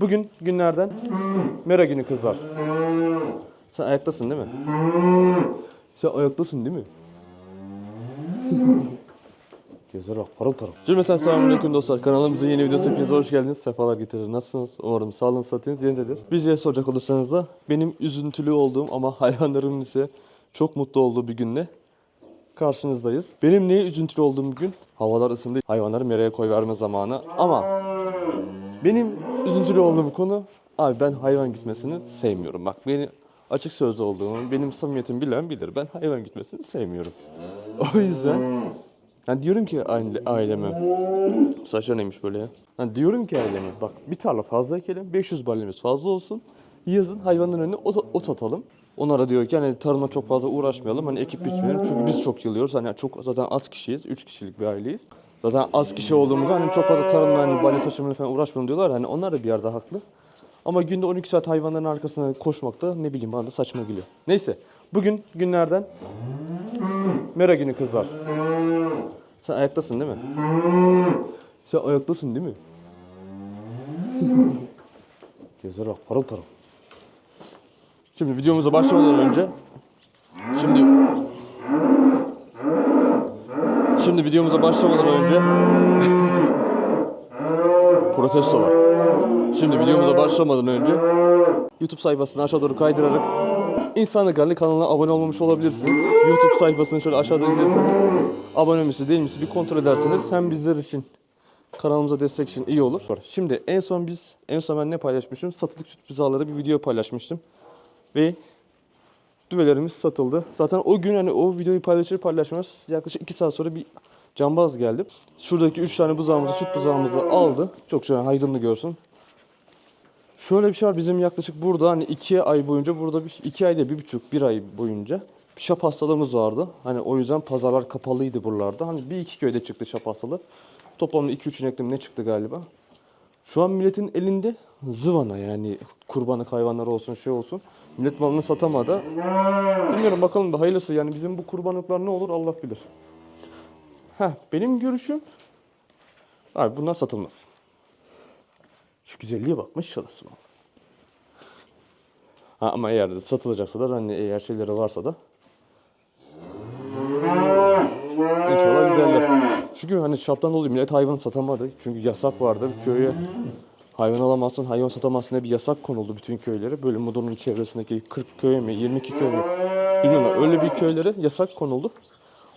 Bugün günlerden Mera günü kızlar. Sen ayaktasın değil mi? Sen ayaktasın değil mi? Gözler bak parıl parıl. Cümleten selamünaleyküm dostlar. Kanalımızın yeni videosu hepinize hoş geldiniz. Sefalar getirir. Nasılsınız? Umarım sağlığınız satınız yerindedir. Bize soracak olursanız da benim üzüntülü olduğum ama hayvanlarımın ise çok mutlu olduğu bir günle karşınızdayız. Benim neye üzüntülü olduğum gün? Havalar ısındı. Hayvanları meraya koy verme zamanı. Ama benim üzüntülü olduğum konu abi ben hayvan gütmesini sevmiyorum. Bak beni açık sözlü olduğumu, benim samimiyetim bilen bilir. Ben hayvan gütmesini sevmiyorum. O yüzden yani diyorum ki aile, aileme saçlar neymiş böyle ya? Yani diyorum ki aileme bak bir tarla fazla ekelim, 500 balemiz fazla olsun. Yazın hayvanların önüne ot, ot atalım. Onlara diyor ki hani tarımla çok fazla uğraşmayalım. Hani ekip biçmeyelim. Çünkü biz çok yılıyoruz. Hani çok zaten az kişiyiz. 3 kişilik bir aileyiz. Zaten az kişi olduğumuzda hani çok fazla tarımla hani balya taşımayla falan uğraşmayalım diyorlar. Hani onlar da bir yerde haklı. Ama günde 12 saat hayvanların arkasına koşmak da ne bileyim bana da saçma geliyor. Neyse. Bugün günlerden Mera günü kızlar. Sen ayaktasın değil mi? Sen ayaktasın değil mi? Gözler bak parıl parıl. Şimdi videomuza başlamadan önce şimdi Şimdi videomuza başlamadan önce protesto var. Şimdi videomuza başlamadan önce YouTube sayfasını aşağı doğru kaydırarak İnsanlık Hali kanalına abone olmamış olabilirsiniz. YouTube sayfasını şöyle aşağıda indirirseniz abone misi değil misi bir kontrol ederseniz hem bizler için kanalımıza destek için iyi olur. Şimdi en son biz en son ben ne paylaşmışım? Satılık süt buzaları bir video paylaşmıştım. Ve düvelerimiz satıldı. Zaten o gün hani o videoyu paylaşır paylaşmaz yaklaşık 2 saat sonra bir cambaz geldi. Şuradaki 3 tane buzağımızı, süt buzağımızı aldı. Çok şöyle hayrını görsün. Şöyle bir şey var bizim yaklaşık burada hani 2 ay boyunca burada bir 2 ayda bir buçuk bir ay boyunca şap hastalığımız vardı. Hani o yüzden pazarlar kapalıydı buralarda. Hani bir iki köyde çıktı şap hastalığı. Toplamda 2-3 ineklim ne çıktı galiba. Şu an milletin elinde zıvana yani kurbanlık hayvanlar olsun şey olsun. Millet malını satamadı. Bilmiyorum bakalım da hayırlısı yani bizim bu kurbanlıklar ne olur Allah bilir. Heh, benim görüşüm abi bunlar satılmaz. Şu güzelliğe bak maşallah. Ha, ama eğer satılacaksa da hani eğer şeyleri varsa da İnşallah giderler. Çünkü hani şaptan dolayı millet hayvan satamadı. Çünkü yasak vardı. Köye hayvan alamazsın, hayvan satamazsın diye bir yasak konuldu bütün köylere. Böyle Mudurnu'nun çevresindeki 40 köye mi, 22 köy mü bilmiyorum. Öyle bir köylere yasak konuldu.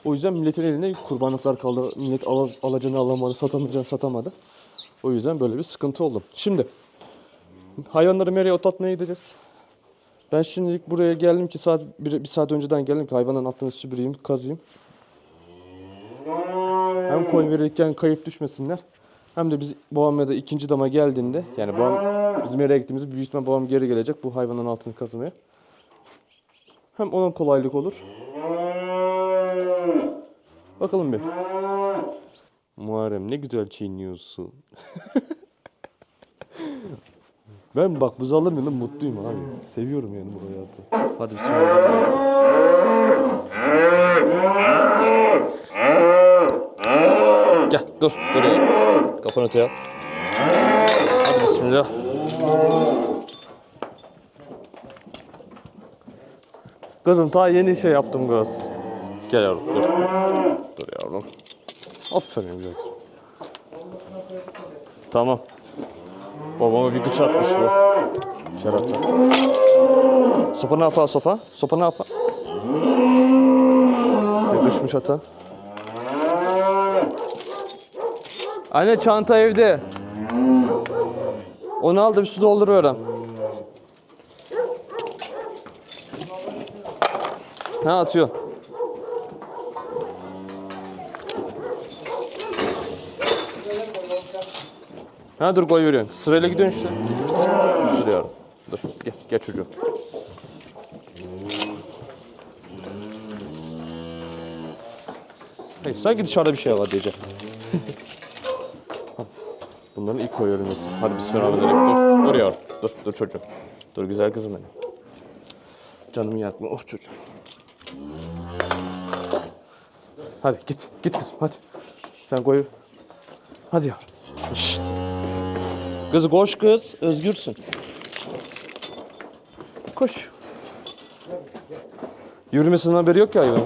O yüzden milletin eline kurbanlıklar kaldı. Millet al, alacağını alamadı, satamayacağını satamadı. O yüzden böyle bir sıkıntı oldu. Şimdi hayvanları mereye otlatmaya gideceğiz. Ben şimdilik buraya geldim ki saat bir, bir saat önceden geldim ki hayvanların altını süpüreyim, kazıyım. Hem koy verirken kayıp düşmesinler. Hem de biz babam ya da ikinci dama geldiğinde yani babam bizim yere gittiğimizde büyük ihtimal babam geri gelecek bu hayvanın altını kazımaya. Hem ona kolaylık olur. Bakalım bir. Muharrem ne güzel çiğniyorsun. ben bak buzağların yanında mutluyum abi. Seviyorum yani bu hayatı. Hadi bismillah. Gel dur buraya. Kafanı öteye al. Hadi bismillah. Kızım ta yeni şey yaptım kız. Gel yavrum dur. Dur yavrum. Aferin güzel kızım. Tamam. Babama bir gıç atmış bu. Kerata. Sopa ne yapar sopa? Sopa ne yapar? Yakışmış ata. Anne çanta evde. Onu aldım su dolduruyorum. Ha atıyor. Ha dur koy veriyorsun. Sırayla gidiyorsun işte. Dur yavrum. Dur gel, gel çocuğum. Hayır sanki dışarıda bir şey var diyeceğim. Bunların ilk koy örülmesi. Hadi bismillahirrahmanirrahim. Dur, dur yavrum. Dur, dur çocuğum. Dur güzel kızım benim. Canımı yakma. Oh çocuğum. Hadi git, git kızım hadi. Sen koy. Hadi yavrum. Şşt. Kız koş kız. Özgürsün. Koş. Yürümesinin haberi yok ya hayvan.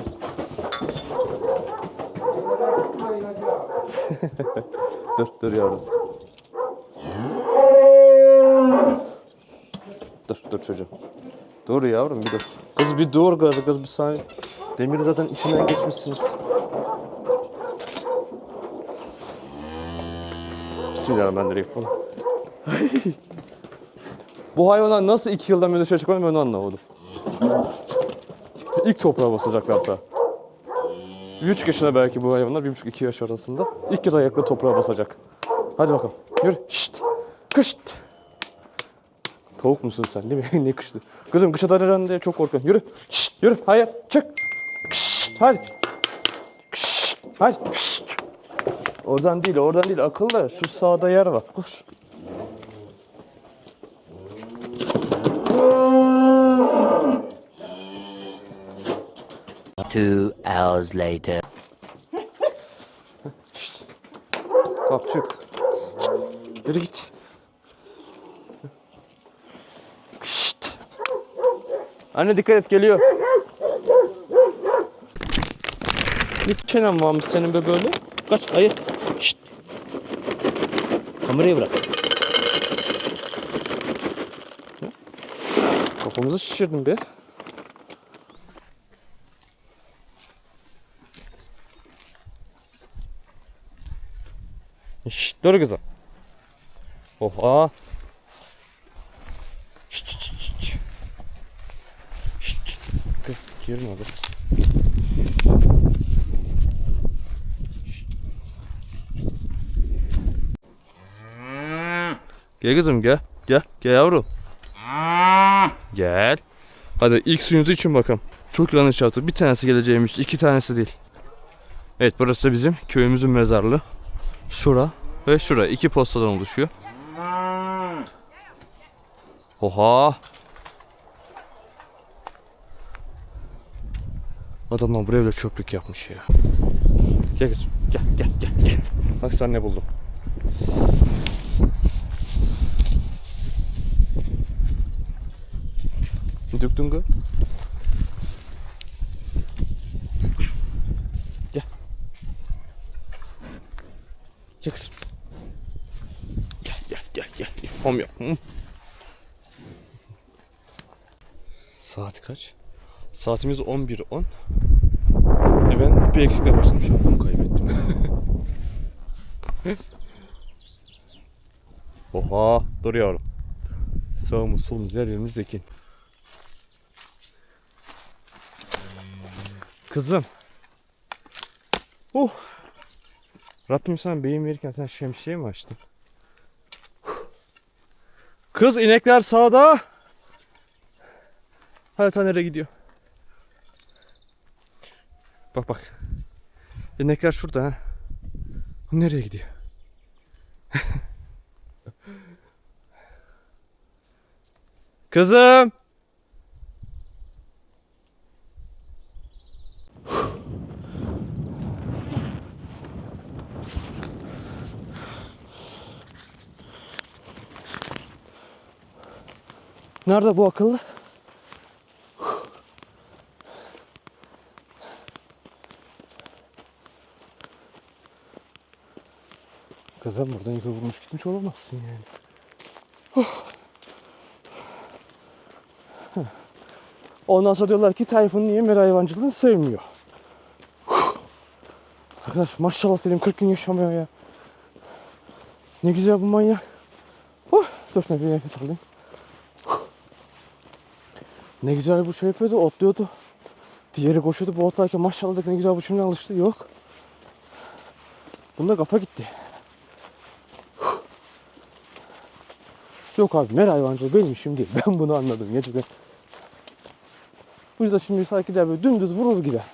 dur dur yavrum. Dur çocuğum. Dur yavrum bir dur. Kız bir dur kız, kız bir saniye. Demiri zaten içinden geçmişsiniz. Bismillahirrahmanirrahim. Bu hayvanlar nasıl iki yıldan beri dışarı çıkmadı ben onu anlamadım. İlk toprağa basacaklar da. 3 yaşına belki bu hayvanlar, 1,5-2 yaş arasında. İlk kez ayakla toprağa basacak. Hadi bakalım. Yürü. Şşt. Kışt. Tavuk musun sen değil mi? ne kıştı? Kızım kışa daracaksın diye çok korkuyorum. Yürü. Şşt. Yürü. Hayır. Çık. Kışt. Hadi. Kışt. Hadi. Kışt. Oradan değil, oradan değil. Akıllı. Şu sağda yer var. Koş. Two hours later. Şşt. Kalk çık. Yürü git. Anne dikkat et geliyor. Ne çenen varmış senin be böyle? Kaç ayı. Şşt. Kamerayı bırak. Kafamızı şişirdin be. Şşt dur kızım. Oha. Şşt şşt şşt. şşt. Şşt şşt. Kız girme kız. Şşt. Gel kızım gel. Gel. Gel yavrum. Gel. Hadi ilk suyunuzu için bakalım. Çok yanlış yaptı. Bir tanesi geleceğiymiş. iki tanesi değil. Evet burası da bizim köyümüzün mezarlığı. Şura ve şura. iki postadan oluşuyor. Oha. Adamlar buraya bile çöplük yapmış ya. Gel kızım. Gel gel gel gel. Bak sen ne buldum. Döktün kız? Gel. Gel kızım. Gel gel gel gel. Hom yap. Saat kaç? Saatimiz 11.10. E ben bir eksikle başladım şapkamı kaybettim. Oha dur yavrum. Sağımız solumuz her yerimiz ekin. Kızım. Oh. Rabbim sana beyin verirken sen şemsiye mi açtın? Kız inekler sağda. Harita nereye gidiyor? Bak bak. İnekler şurada ha. Nereye gidiyor? Kızım. Nerede bu akıllı? Kızım buradan yıka vurmuş gitmiş olamazsın yani. Ondan sonra diyorlar ki Tayfun niye mera hayvancılığını sevmiyor. Arkadaş maşallah dedim 40 gün yaşamıyor ya. Ne güzel bu manyak. Huh, dur ne bir nefes alayım. Ne güzel bu şey yapıyordu, otluyordu. Diğeri koşuyordu, bu otlarken maşallah dedim ne güzel bu şimdi alıştı. Yok. Bunda kafa gitti. Yok abi mer hayvancılığı benim işim değil. Ben bunu anladım gerçekten. Bu yüzden şimdi sanki der böyle dümdüz vurur gider.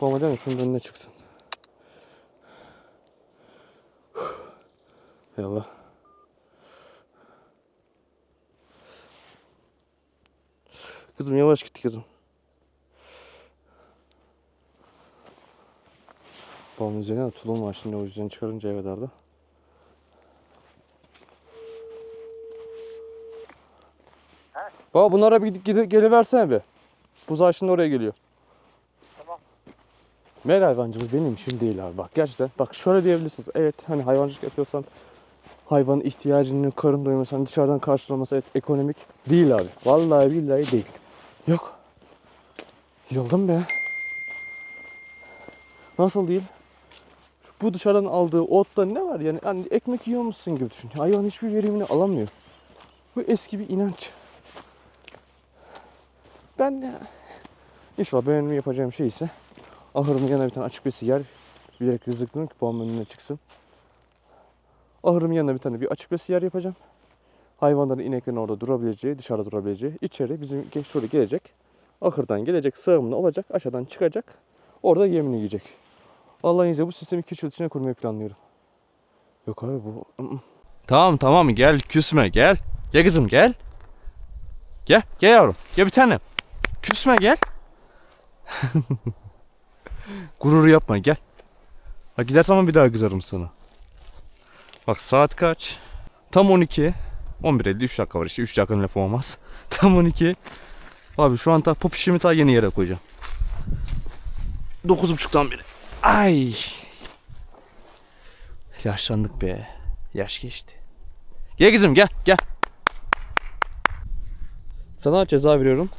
Bu ama değil mi? Şunun önüne çıksın. Hay Allah. Kızım yavaş gitti kızım. Babamın üzerine tulum var şimdi o yüzden çıkarınca eve darda. Baba bunlara bir gidip gidip geliversene bir. Buzağı şimdi oraya geliyor. Tamam. Mer hayvancılığı benim işim değil abi bak gerçekten. Bak şöyle diyebilirsiniz. Evet hani hayvancılık yapıyorsan hayvanın ihtiyacını karın doyurması hani dışarıdan karşılaması evet, ekonomik değil abi. Vallahi billahi değil. Yok. Yıldım be. Nasıl değil? Bu dışarıdan aldığı otta ne var yani? yani ekmek yiyor musun gibi düşün. Hayvan hiçbir verimini alamıyor. Bu eski bir inanç. Ben de inşallah benim yapacağım şey ise ahırımın yanına bir tane açık besi yer bilerek rızıklıyorum ki babamın önüne çıksın. Ahırımın yanına bir tane bir açık besi yer yapacağım. Hayvanların ineklerin orada durabileceği, dışarıda durabileceği, içeri bizim şöyle gelecek. Ahırdan gelecek, sığımını olacak, aşağıdan çıkacak. Orada yemini yiyecek. Allah'ın izniyle bu sistemi 2 yıl içine kurmayı planlıyorum. Yok abi bu... Tamam tamam gel küsme gel. Gel kızım gel. Gel gel yavrum. Gel bir tane. Küsme gel. Gurur yapma gel. Bak gidersen ama bir daha kızarım sana. Bak saat kaç? Tam 12. 11.50 3 dakika var işte 3 dakikanın lafı olmaz. Tam 12. Abi şu an ta pop işimi ta yeni yere koyacağım. 9.30'dan beri. Ay. Yaşlandık be. Yaş geçti. Gel kızım gel gel. Sana ceza veriyorum.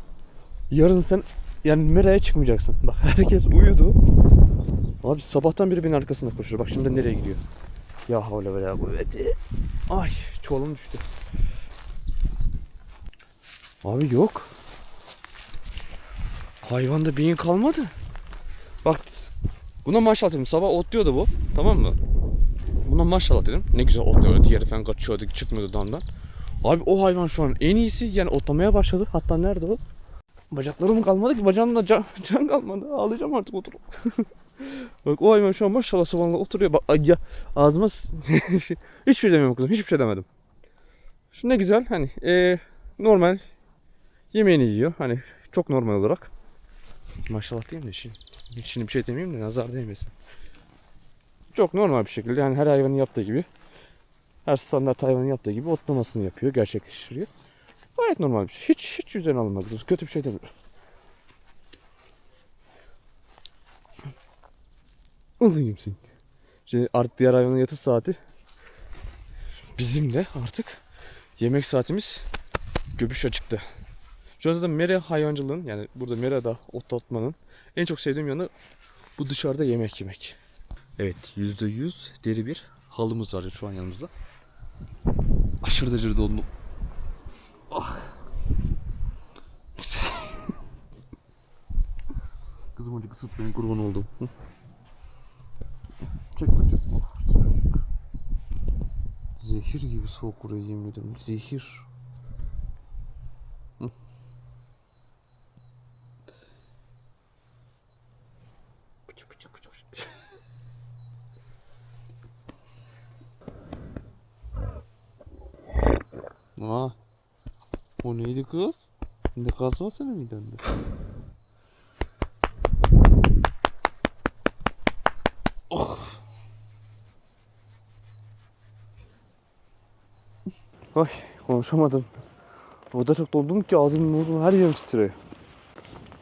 Yarın sen yani meraya çıkmayacaksın. Bak herkes uyudu. Abi sabahtan beri benim arkasında koşuyor. Bak şimdi nereye gidiyor. Ya havle ve la kuvveti. Ay çuvalım düştü. Abi yok. Hayvanda beyin kalmadı. Bak buna maşallah dedim. Sabah otluyordu bu. Tamam mı? Buna maşallah dedim. Ne güzel otluyordu. Diğeri falan kaçıyordu. Çıkmıyordu damdan. Abi o hayvan şu an en iyisi. Yani otlamaya başladı. Hatta nerede o? Bacaklarım kalmadı ki. Bacağımda can, can kalmadı. Ağlayacağım artık oturup. Bak o hayvan şu an maşallah sıvanla oturuyor. Bak ya ağzıma s- hiçbir şey demiyorum kızım. Hiçbir şey demedim. Şu ne güzel hani e, normal yemeğini yiyor. Hani çok normal olarak. Maşallah diyeyim de şimdi, şimdi bir şey demeyeyim de nazar değmesin. Çok normal bir şekilde yani her hayvanın yaptığı gibi her standart hayvanın yaptığı gibi otlamasını yapıyor, gerçekleştiriyor. Gayet normal bir şey. Hiç hiç üzerine alınmaz. Kötü bir şey demiyorum. Alayım seni. Şimdi artık diğer hayvanın yatış saati bizim de artık yemek saatimiz göbüş açıktı. Şu anda da mera hayvancılığın yani burada merada otlatmanın en çok sevdiğim yanı bu dışarıda yemek yemek. Evet yüzde yüz deri bir halımız var şu an yanımızda. Aşırı derecede dondum. Ah. Kızım hadi kısıt beni kurban oldum. Hı. Çek çek. Oh, sıcacık. Zehir gibi soğuk buraya yemin ederim. Zehir. Neydi kız? Ne gaz var senin midende? Ay konuşamadım. O kadar çok doldum ki ağzım burnum her yerim titriyor.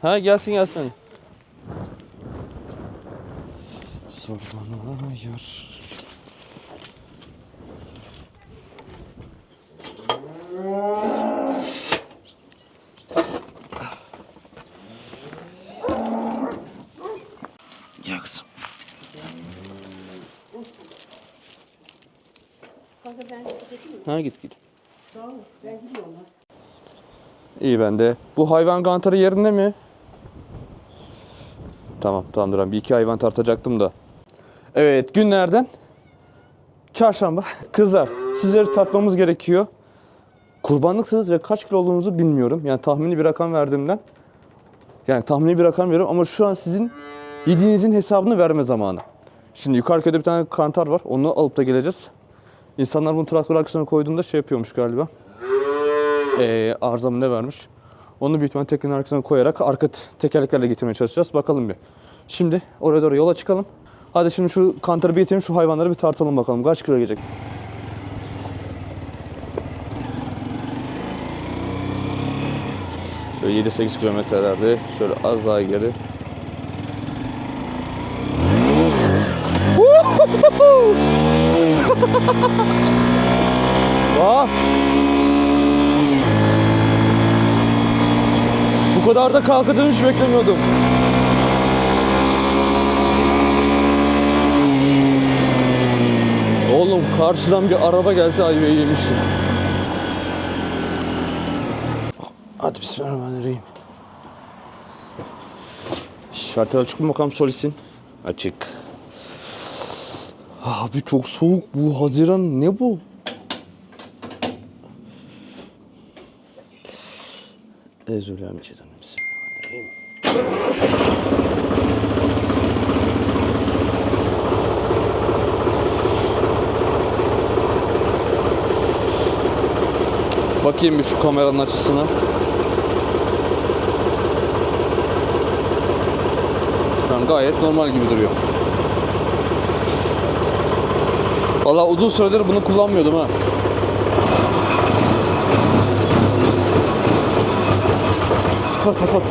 Ha gelsin gelsin. Sor bana yar. Gel kızım. Ha git git. Tamam ben. İyi bende. Bu hayvan kantarı yerinde mi? Tamam tamam Duran. Bir iki hayvan tartacaktım da. Evet günlerden çarşamba. Kızlar sizleri tatmamız gerekiyor. Kurbanlıksınız ve kaç kilo olduğunuzu bilmiyorum. Yani tahmini bir rakam verdiğimden. Yani tahmini bir rakam veriyorum ama şu an sizin yediğinizin hesabını verme zamanı. Şimdi yukarı köyde bir tane kantar var. Onu alıp da geleceğiz. İnsanlar bunu traktör arkasına koyduğunda şey yapıyormuş galiba e, arızamı ne vermiş. Onu büyük ihtimalle teknenin arkasına koyarak arka tekerleklerle getirmeye çalışacağız. Bakalım bir. Şimdi oraya doğru yola çıkalım. Hadi şimdi şu kantarı bir getirelim, şu hayvanları bir tartalım bakalım. Kaç kilo gelecek? Şöyle 7-8 kilometrelerde şöyle az daha geri. Vah! Bu kadar da kalkacağını hiç beklemiyordum. Oğlum karşıdan bir araba gelse ayvayı yemiştim. Hadi bismillahirrahmanirrahim. Şartlar açık mı bakalım solisin? Açık. Abi çok soğuk bu. Haziran ne bu? Euzubillahimineşşeytanirracim. Bakayım bir şu kameranın açısına. Şu an gayet normal gibi duruyor. Valla uzun süredir bunu kullanmıyordum ha. Pat pat pat.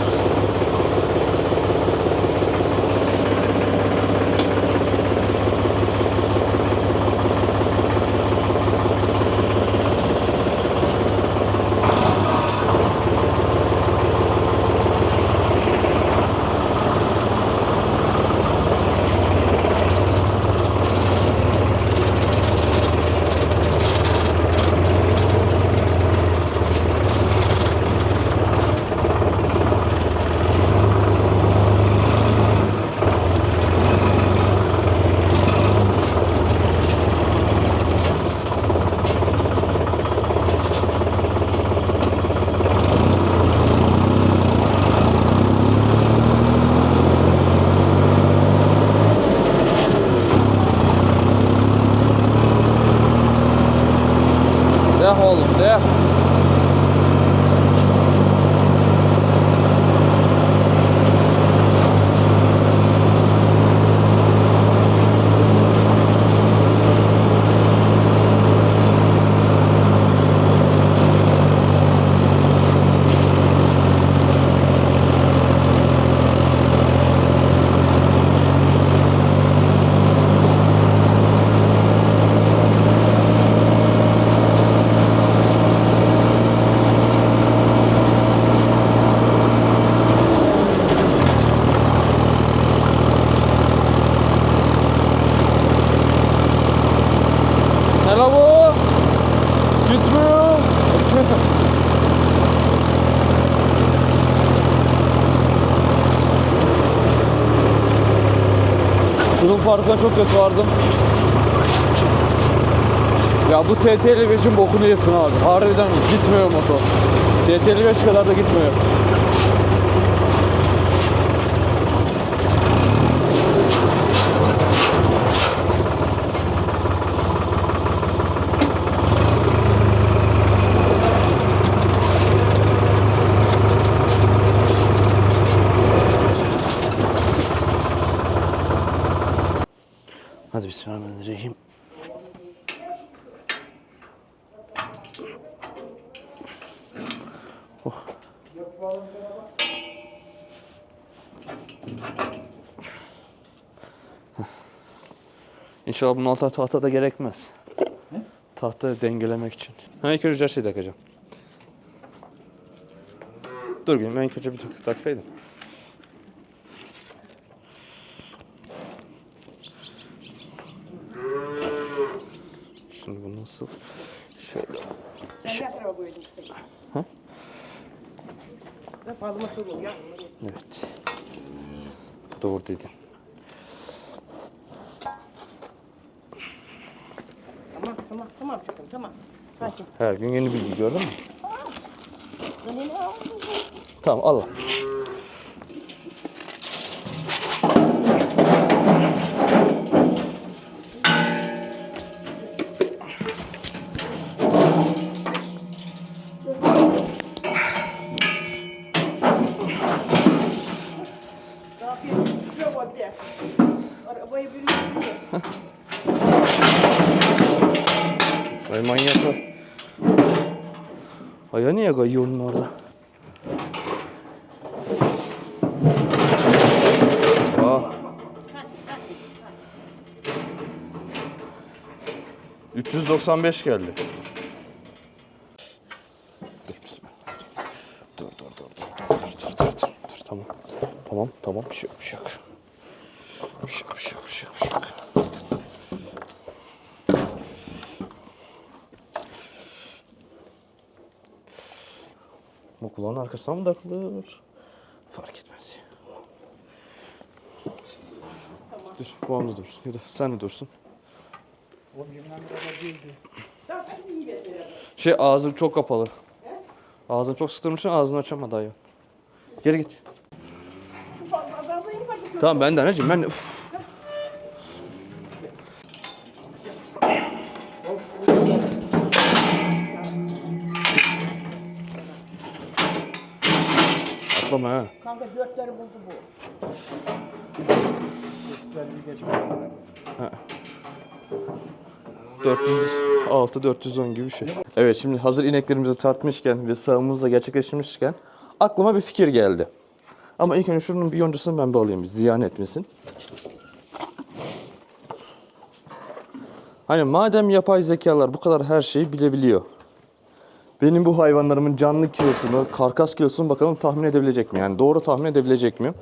De oğlum de. Ne la bu? Gitmiyor. Şunun farkına çok kötü vardım. Ya bu TT55'in bokunu yesin abi. Harbiden gitmiyor motor. TT55 kadar da gitmiyor. Hadi bismillahirrahmanirrahim. Oh. İnşallah bunun altına tahta da gerekmez. Tahta dengelemek için. Ha ilk önce her şeyi takacağım. Dur bir ben ilk önce bir tak taksaydım. Şimdi bu nasıl? Şöyle. Ne? Ha? Evet. Doğru dedin. Tamam tamam tamam çocuğum tamam. Sakin. Her gün yeni bilgi gördün mü? Tamam al. Ne yapıyorsun? Şuraya koy bir de. Arabayı bir yürüyor. Ay manyak o. А я не яга yolun orada. Aa. ...395 geldi. Dur bismillah. Dur dur dur dur dur dur dur dur. Tamam. Tamam tamam bir şey yok bir şey yok. Arkasına mı takılır? Fark etmez. Dur, bu amca dursun. Ya da sen de dursun. Tamam hadi iyi getir. Şey ağzı çok kapalı. Ağzını çok sıktırmışsın ağzını açamadı hayvan. Geri git. Tamam ben de anneciğim ben de. Uf. Atlama ha. Kanka dörtleri buldu bu. 406 410 gibi bir şey. Evet şimdi hazır ineklerimizi tartmışken ve sağımımızı da gerçekleştirmişken aklıma bir fikir geldi. Ama ilk önce şunun bir yoncasını ben bir alayım ziyan etmesin. Hani madem yapay zekalar bu kadar her şeyi bilebiliyor. Benim bu hayvanlarımın canlı kilosunu, karkas kilosunu bakalım tahmin edebilecek mi? Yani doğru tahmin edebilecek mi?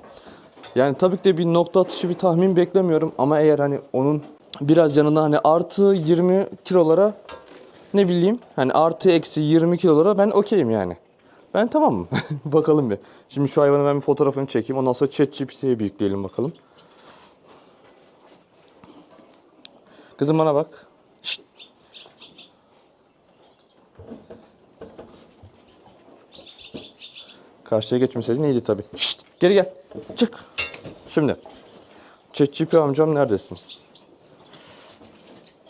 Yani tabii ki de bir nokta atışı bir tahmin beklemiyorum ama eğer hani onun biraz yanında hani artı 20 kilolara ne bileyim hani artı eksi 20 kilolara ben okeyim yani. Ben tamam mı? bakalım bir. Şimdi şu hayvanı ben bir fotoğrafını çekeyim. Ondan sonra ChatGPT'ye bir yükleyelim bakalım. Kızım bana bak. Karşıya geçmeseydin iyiydi tabii. Şşt. Geri gel. Çık. Şimdi. ChatGPT amcam neredesin?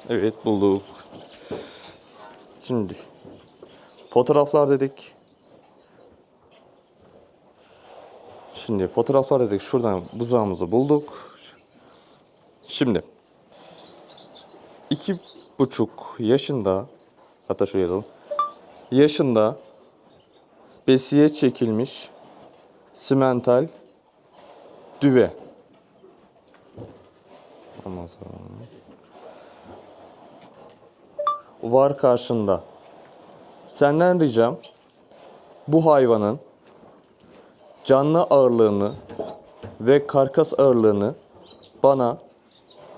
Evet bulduk. Şimdi. Fotoğraflar dedik. Şimdi fotoğraflar dedik. Şuradan buzağımızı bulduk. Şimdi. iki buçuk yaşında hatta şuraya yazalım. Yaşında besiye çekilmiş simental düve. Sonra var karşında. Senden ricam bu hayvanın canlı ağırlığını ve karkas ağırlığını bana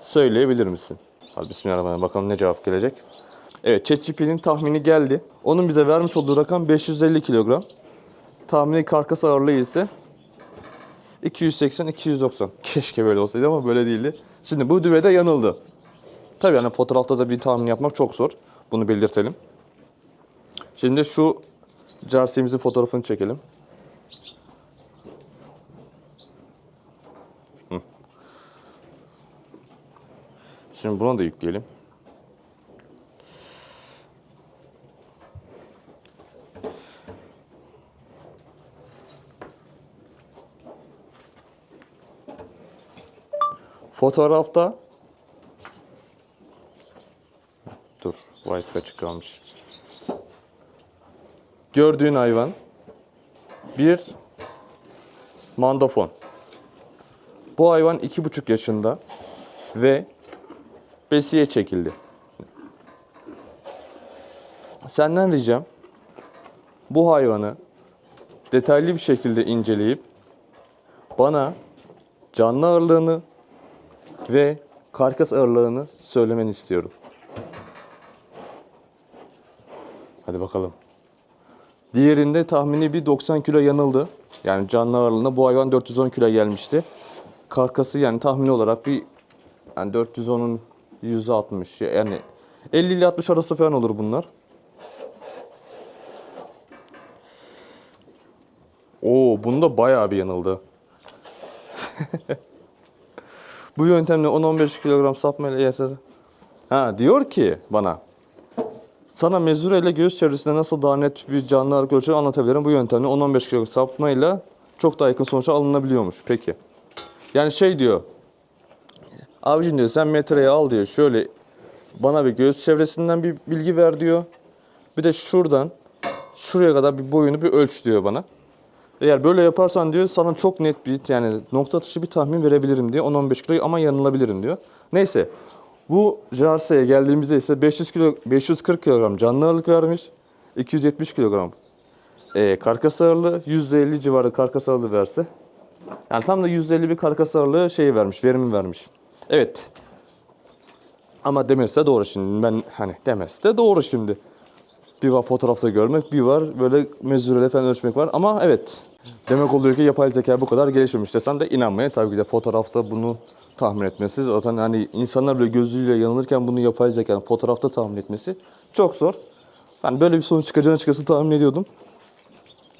söyleyebilir misin? Hadi bismillahirrahmanirrahim. Bakalım ne cevap gelecek. Evet, ChatGPT'nin tahmini geldi. Onun bize vermiş olduğu rakam 550 kilogram. Tahmini karkas ağırlığı ise 280-290. Keşke böyle olsaydı ama böyle değildi. Şimdi bu düvede yanıldı. Tabii yani fotoğrafta da bir tahmin yapmak çok zor. Bunu belirtelim. Şimdi şu Jersey'imizin fotoğrafını çekelim. Şimdi bunu da yükleyelim. Fotoğrafta Dur, Wi-Fi açık kalmış. Gördüğün hayvan bir mandafon. Bu hayvan iki buçuk yaşında ve besiye çekildi. Senden ricam bu hayvanı detaylı bir şekilde inceleyip bana canlı ağırlığını ve karkas ağırlığını söylemeni istiyorum. Hadi bakalım. Diğerinde tahmini bir 90 kilo yanıldı. Yani canlı ağırlığında bu hayvan 410 kilo gelmişti. Karkası yani tahmini olarak bir yani 410'un %60 yani 50 ile 60 arası falan olur bunlar. Oo bunda bayağı bir yanıldı. Bu yöntemle 10-15 kilogram sapma ile yese- Ha diyor ki bana sana mezure ile göğüs çevresinde nasıl daha net bir canlı ağırlık ölçeği anlatabilirim. Bu yöntemle 10-15 kilo sapmayla çok daha yakın sonuçlar alınabiliyormuş. Peki. Yani şey diyor. Abicim diyor sen metreyi al diyor. Şöyle bana bir göğüs çevresinden bir bilgi ver diyor. Bir de şuradan şuraya kadar bir boyunu bir ölç diyor bana. Eğer böyle yaparsan diyor sana çok net bir yani nokta atışı bir tahmin verebilirim diyor. 10-15 kilo ama yanılabilirim diyor. Neyse Bu Jarse'ye geldiğimizde ise 500 kilo, 540 kilogram canlı ağırlık vermiş. 270 kilogram e, karkas ağırlığı, %50 civarı karkas ağırlığı verse. Yani tam da %50 bir karkas ağırlığı şeyi vermiş, verimi vermiş. Evet. Ama demesi de doğru şimdi. Ben hani demesi de doğru şimdi. Bir var fotoğrafta görmek, bir var böyle mezurele falan ölçmek var. Ama evet. Demek oluyor ki yapay zeka bu kadar gelişmemiş desem de inanmayın. Tabii ki de fotoğrafta bunu tahmin etmesi. Zaten hani insanlar böyle gözüyle yanılırken bunu yapay zekanın fotoğrafta tahmin etmesi çok zor. Ben böyle bir sonuç çıkacağını açıkçası tahmin ediyordum.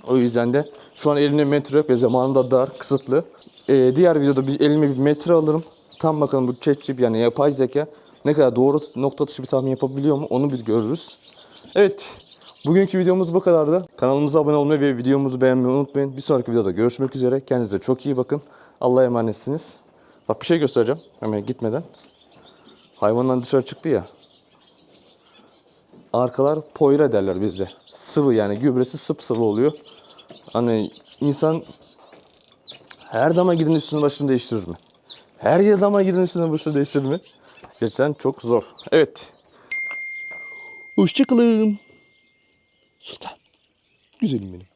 O yüzden de şu an elimde metre yok ve zamanım da dar, kısıtlı. Ee, diğer videoda bir elime bir metre alırım. Tam bakalım bu ChatGPT yani yapay zeka ne kadar doğru nokta atışı bir tahmin yapabiliyor mu onu bir görürüz. Evet. Bugünkü videomuz bu kadardı. Kanalımıza abone olmayı ve videomuzu beğenmeyi unutmayın. Bir sonraki videoda görüşmek üzere. Kendinize çok iyi bakın. Allah'a emanetsiniz. Bak bir şey göstereceğim hemen gitmeden. Hayvanlar dışarı çıktı ya. Arkalar poyra derler bizde. Sıvı yani gübresi sıvı oluyor. Hani insan her dama gidin üstünü başını değiştirir mi? Her yer dama gidin üstünü başını değiştirir mi? Gerçekten çok zor. Evet. Hoşçakalın. Sultan. Güzelim benim.